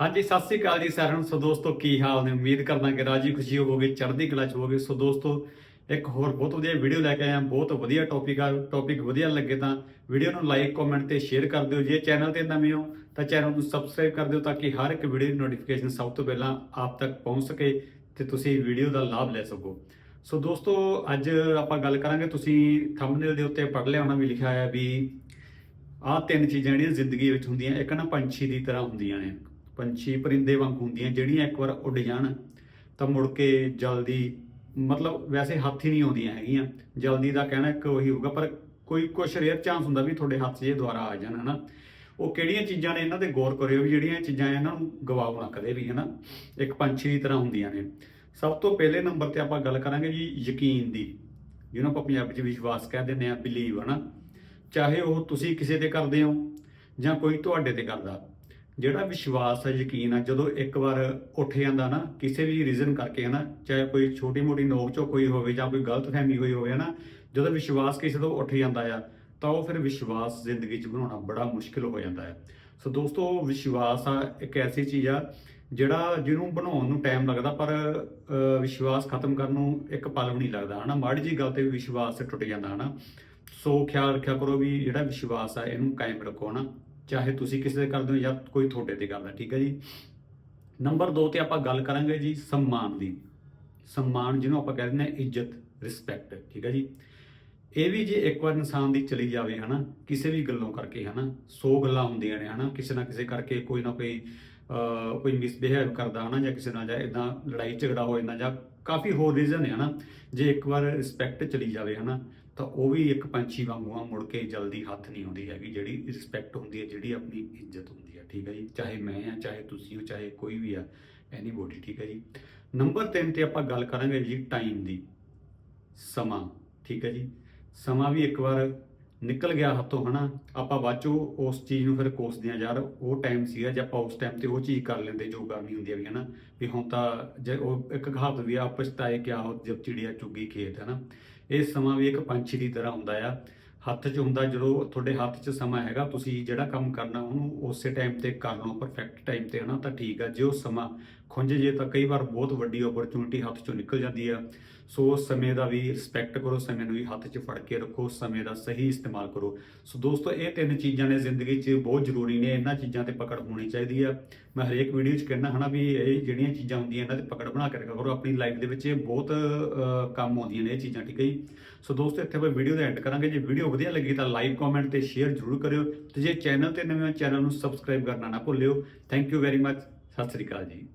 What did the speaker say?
ਹਾਂਜੀ, ਸਤਿ ਸ੍ਰੀ ਅਕਾਲ ਜੀ ਸਾਰਿਆਂ ਨੂੰ। ਸੋ ਦੋਸਤੋ, ਕੀ ਹਾਲ ਨੇ? ਉਮੀਦ ਕਰਦਾ ਕਿ ਰਾਜੀ ਖੁਸ਼ੀ ਹੋਵੋਗੇ, ਚੜ੍ਹਦੀ ਕਲਾ ਚ ਹੋਵੋਗੇ। ਸੋ ਦੋਸਤੋ, ਇੱਕ ਹੋਰ ਬਹੁਤ ਵਧੀਆ ਵੀਡੀਓ ਲੈ ਕੇ ਆਇਆ ਬਹੁਤ ਵਧੀਆ ਟੌਪਿਕ ਆ ਟੌਪਿਕ ਵਧੀਆ ਲੱਗੇ ਤਾਂ ਵੀਡੀਓ ਨੂੰ ਲਾਈਕ ਕਮੈਂਟ ਤੇ ਸ਼ੇਅਰ ਕਰ ਦਿਓ। ਜੇ ਚੈਨਲ ਤੇ ਨਵੇਂ ਹੋ, ਤਾਂ ਚੈਨਲ ਨੂੰ ਸਬਸਕ੍ਰਾਈਬ ਕਰ ਦਿਓ ਤਾਂ ਕਿ ਹਰ ਇੱਕ ਵੀਡੀਓ ਦੀ ਨੋਟੀਫਿਕੇਸ਼ਨ ਸਭ ਤੋਂ ਪਹਿਲਾਂ ਆਪ ਤੱਕ ਪਹੁੰਚ ਸਕੇ ਤੇ ਤੁਸੀਂ ਵੀਡੀਓ ਦਾ ਲਾਭ ਲੈ ਸਕੋ। ਸੋ ਦੋਸਤੋ, ਅੱਜ ਆਪਾਂ ਗੱਲ ਕਰਾਂਗੇ, ਤੁਸੀਂ ਥੰਬਨੇਲ ਦੇ ਉੱਤੇ ਪੜ੍ਹ ਲਿਆ ਹੋਣਾ ਵੀ ਲਿਖਿਆ ਹੋਇਆ ਵੀ ਆਹ ਤਿੰਨ ਚੀਜ਼ਾਂ ਜਿਹੜੀਆਂ ਜ਼ਿੰਦਗੀ ਵਿੱਚ ਹੁੰਦੀਆਂ, ਇੱਕ ਨਾ ਪੰਛੀ ਦੀ ਤਰ੍ਹਾਂ ਹੁੰਦੀਆਂ ਨੇ। ਪੰਛੀ ਪਰਿੰਦੇ ਵਾਂਗ ਹੁੰਦੀਆਂ, ਜਿਹੜੀਆਂ ਇੱਕ ਵਾਰ ਉੱਡ ਜਾਣ ਤਾਂ ਮੁੜ ਕੇ ਜਲਦੀ, ਮਤਲਬ ਵੈਸੇ ਹੱਥ ਹੀ ਨਹੀਂ ਆਉਂਦੀਆਂ ਹੈਗੀਆਂ। ਜਲਦੀ ਦਾ ਕਹਿਣਾ ਇੱਕ ਉਹੀ ਹੋਊਗਾ, ਪਰ ਕੋਈ ਕੁਛ ਰੇਅਰ ਚਾਂਸ ਹੁੰਦਾ ਵੀ ਤੁਹਾਡੇ ਹੱਥ 'ਚ ਇਹ ਦੁਬਾਰਾ ਆ ਜਾਣ, ਹਨਾ। ਉਹ ਕਿਹੜੀਆਂ ਚੀਜ਼ਾਂ ਨੇ ਇਹਨਾਂ ਤੇ ਗੌਰ ਕਰਿਓ ਵੀ ਜਿਹੜੀਆਂ ਚੀਜ਼ਾਂ ਇਹਨਾਂ ਨੂੰ ਗਵਾਓ ਨਾ ਕਦੇ ਵੀ, ਹਨਾ। ਇੱਕ ਪੰਛੀ ਦੀ ਤਰ੍ਹਾਂ ਹੁੰਦੀਆਂ ਨੇ। ਸਭ ਤੋਂ ਪਹਿਲੇ ਨੰਬਰ ਤੇ ਆਪਾਂ ਗੱਲ ਕਰਾਂਗੇ ਜੀ ਯਕੀਨ ਦੀ, ਜਿਹਨੂੰ ਆਪਾਂ ਪੰਜਾਬੀ 'ਚ ਵਿਸ਼ਵਾਸ ਕਹਿ ਦਿੰਦੇ ਆ ਬਿਲੀਵ ਹਨਾ। ਚਾਹੇ ਉਹ ਤੁਸੀਂ ਕਿਸੇ ਤੇ ਕਰਦੇ ਹੋ ਜਾਂ ਕੋਈ ਤੁਹਾਡੇ ਤੇ ਕਰਦਾ ਜਿਹੜਾ ਵਿਸ਼ਵਾਸ ਹੈ ਯਕੀਨ ਆ, ਜਦੋਂ ਇੱਕ ਵਾਰ ਉੱਠ ਜਾਂਦਾ ਨਾ, ਕਿਸੇ ਵੀ ਰੀਜ਼ਨ ਕਰਕੇ ਹੈ ਨਾ ਚਾਹੇ ਕੋਈ ਛੋਟੀ ਮੋਟੀ ਨੋਕ ਝੋਕ ਹੋਈ ਹੋਵੇ ਜਾਂ ਕੋਈ ਗਲਤ ਫਹਿਮੀ ਹੋਈ ਹੋਵੇ ਹੈ ਨਾ ਜਦੋਂ ਵਿਸ਼ਵਾਸ ਕਿਸੇ ਤੋਂ ਉੱਠ ਜਾਂਦਾ ਆ, ਤਾਂ ਉਹ ਫਿਰ ਵਿਸ਼ਵਾਸ ਜ਼ਿੰਦਗੀ 'ਚ ਬਣਾਉਣਾ ਬੜਾ ਮੁਸ਼ਕਿਲ ਹੋ ਜਾਂਦਾ ਹੈ ਸੋ ਦੋਸਤੋ, ਵਿਸ਼ਵਾਸ ਆ ਇੱਕ ਐਸੀ ਚੀਜ਼ ਆ, ਜਿਹੜਾ ਜਿਹਨੂੰ ਬਣਾਉਣ ਨੂੰ ਟਾਈਮ ਲੱਗਦਾ, ਪਰ ਵਿਸ਼ਵਾਸ ਖਤਮ ਕਰਨ ਨੂੰ ਇੱਕ ਪਲ ਵੀ ਨਹੀਂ ਲੱਗਦਾ ਹਨਾ, ਮਾੜੀ ਜੀ ਗੱਲ ਤੇ ਵੀ ਵਿਸ਼ਵਾਸ ਟੁੱਟ ਜਾਂਦਾ ਹਨਾ। ਸੋ ਖਿਆਲ ਰੱਖਿਆ ਕਰੋ ਵੀ ਜਿਹੜਾ ਵਿਸ਼ਵਾਸ ਆ, ਇਹਨੂੰ ਕਾਇਮ ਰੱਖੋ ਨਾ ਚਾਹੇ ਤੁਸੀਂ ਕਿਸੇ ਤੇ ਕਰਦੇ ਹੋ ਜਾਂ ਕੋਈ ਤੁਹਾਡੇ ਤੇ ਕਰਦਾ ਠੀਕ ਹੈ ਜੀ? ਨੰਬਰ 2 ਤੇ ਆਪਾਂ ਗੱਲ ਕਰਾਂਗੇ ਜੀ ਸਨਮਾਨ ਦੀ। ਸਨਮਾਨ ਜਿਹਨੂੰ ਆਪਾਂ ਕਹਿੰਦੇ ਨੇ ਇੱਜ਼ਤ ਰਿਸਪੈਕਟ ਠੀਕ ਹੈ ਜੀ? ਇਹ ਵੀ ਜੇ ਇੱਕ ਵਾਰ ਇਨਸਾਨ ਦੀ ਚਲੀ ਜਾਵੇ, ਹਨਾ, ਕਿਸੇ ਵੀ ਗੱਲੋਂ ਕਰਕੇ, ਹਨਾ 100 ਗੱਲਾਂ ਹੁੰਦੀਆਂ ਨੇ, ਹਨਾ, ਕਿਸੇ ਨਾ ਕਿਸੇ ਕਰਕੇ ਕੋਈ ਨਾ ਕੋਈ ਕੋਈ ਮਿਸਬਿਹੇਵ ਕਰਦਾ, ਹਨਾ, ਜਾਂ ਕਿਸੇ ਨਾਲ ਜਾਂ ਇਦਾਂ ਲੜਾਈ ਝਗੜਾ ਹੋ ਜਾਂਦਾ ਜਾਂ ਕਾਫੀ ਹੋਰ ਰੀਜ਼ਨ ਹੈ ਹਨਾ, ਜੇ ਇੱਕ ਵਾਰ ਰਿਸਪੈਕਟ ਚਲੀ ਜਾਵੇ, ਹਨਾ ਤਾਂ ਉਹ ਵੀ ਇੱਕ ਪੰਛੀ ਵਾਂਗੂ ਆ, ਮੁੜ ਕੇ ਜਲਦੀ ਹੱਥ ਨਹੀਂ ਆਉਂਦੀ ਹੈਗੀ, ਜਿਹੜੀ ਰਿਸਪੈਕਟ ਹੁੰਦੀ ਹੈ, ਜਿਹੜੀ ਆਪਣੀ ਇੱਜ਼ਤ ਹੁੰਦੀ ਹੈ, ਠੀਕ ਹੈ ਜੀ? ਚਾਹੇ ਮੈਂ ਆ, ਚਾਹੇ ਤੁਸੀਂ ਹੋ, ਚਾਹੇ ਕੋਈ ਵੀ ਆ ਐਨੀਬੋਡੀ ਠੀਕ ਹੈ ਜੀ? ਨੰਬਰ 3 ਤੇ ਆਪਾਂ ਗੱਲ ਕਰਾਂਗੇ ਜੀ ਟਾਈਮ ਦੀ, ਸਮਾਂ, ਠੀਕ ਹੈ ਜੀ? ਸਮਾਂ ਵੀ ਇੱਕ ਵਾਰ ਨਿਕਲ ਗਿਆ ਹੱਥੋਂ, ਹਨਾ? ਆਪਾਂ ਬਾਅਦੋਂ ਉਸ ਚੀਜ਼ ਨੂੰ ਫਿਰ ਕੋਸਦੇ ਆ ਯਾਰ ਉਹ ਟਾਈਮ ਸੀਗਾ, ਜੇ ਆਪਾਂ ਉਸ ਟਾਈਮ ਤੇ ਉਹ ਚੀਜ਼ ਕਰ ਲੈਂਦੇ, ਜੋ ਕਰਨੀ ਹੁੰਦੀ ਹੈ ਵੀ ਹਨਾ? ਵੀ ਹੁਣ ਤਾਂ ਜੇ ਉਹ ਇੱਕ ਕਹਾਵਤ ਵੀ ਆ ਪਛਤਾਏ ਕਿਆ ਹੋ, ਜਬ ਚਿੜੀਆ ਚੁੱਗੀ ਖੇਤ, ਹਨਾ? ਇਹ ਸਮਾਂ ਵੀ ਇੱਕ ਪੰਛੀ ਦੀ ਤਰ੍ਹਾਂ ਹੁੰਦਾ ਆ। ਹੱਥ 'ਚ ਹੁੰਦਾ ਜਦੋਂ ਤੁਹਾਡੇ ਹੱਥ 'ਚ ਸਮਾਂ ਹੈਗਾ, ਤੁਸੀਂ ਜਿਹੜਾ ਕੰਮ ਕਰਨਾ ਉਹਨੂੰ ਉਸੇ ਟਾਈਮ ਤੇ ਕਰ ਲਓ ਪਰਫੈਕਟ ਟਾਈਮ ਤੇ ਹਨਾ, ਤਾਂ ਠੀਕ ਆ। ਜੇ ਉਹ ਸਮਾਂ ਖੁੰਝ ਜੇ ਤਾਂ ਕਈ ਵਾਰ ਬਹੁਤ ਵੱਡੀ ਓਪਰਚੁਨਿਟੀ ਹੱਥ 'ਚੋਂ ਨਿਕਲ ਜਾਂਦੀ ਆ। ਸੋ ਸਮੇਂ ਦਾ ਵੀ ਰਿਸਪੈਕਟ ਕਰੋ ਸਮੇਂ ਨੂੰ ਵੀ ਹੱਥ 'ਚ ਫੜ ਕੇ ਰੱਖੋ ਸਮੇਂ ਦਾ ਸਹੀ ਇਸਤੇਮਾਲ ਕਰੋ। ਸੋ ਦੋਸਤੋ, ਇਹ ਤਿੰਨ ਚੀਜ਼ਾਂ ਨੇ ਜ਼ਿੰਦਗੀ 'ਚ ਬਹੁਤ ਜ਼ਰੂਰੀ ਨੇ, ਇਹਨਾਂ ਚੀਜ਼ਾਂ ਤੇ ਪਕੜ ਹੋਣੀ ਚਾਹੀਦੀ ਆ। ਮੈਂ ਹਰੇਕ ਵੀਡੀਓ 'ਚ ਕਹਿੰਦਾ ਹਨਾ ਵੀ ਇਹ ਜਿਹੜੀਆਂ ਚੀਜ਼ਾਂ ਹੁੰਦੀਆਂ, ਇਹਨਾਂ ਤੇ ਪਕੜ ਬਣਾ ਕੇ ਰੱਖਿਆ ਕਰੋ ਆਪਣੀ ਲਾਈਫ ਦੇ ਵਿੱਚ ਇਹ ਬਹੁਤ ਕੰਮ ਆਉਂਦੀਆਂ ਨੇ ਇਹ ਚੀਜ਼ਾਂ, ਠੀਕ ਹੈ ਜੀ? ਸੋ ਦੋਸਤੋ, ਇੱਥੇ ਆਪਾਂ ਵੀਡੀਓ ਦਾ ਐਂਡ ਕਰਾਂਗੇ। ਜੇ ਵੀਡੀਓ ਵਧੀਆ ਲੱਗੀ ਤਾਂ ਲਾਈਕ ਕਮੈਂਟ ਤੇ ਸ਼ੇਅਰ ਜ਼ਰੂਰ ਕਰਿਓ। ਤੇ ਜੇ ਚੈਨਲ ਤੇ ਨਵੇਂ ਹੋ, ਚੈਨਲ ਨੂੰ ਸਬਸਕ੍ਰਾਈਬ ਕਰਨਾ ਨਾ ਭੁੱਲਿਓ। ਥੈਂਕ ਯੂ ਵੈਰੀ ਮੱਚ ਸਤਿ ਸ੍ਰੀ ਅਕਾਲ ਜੀ।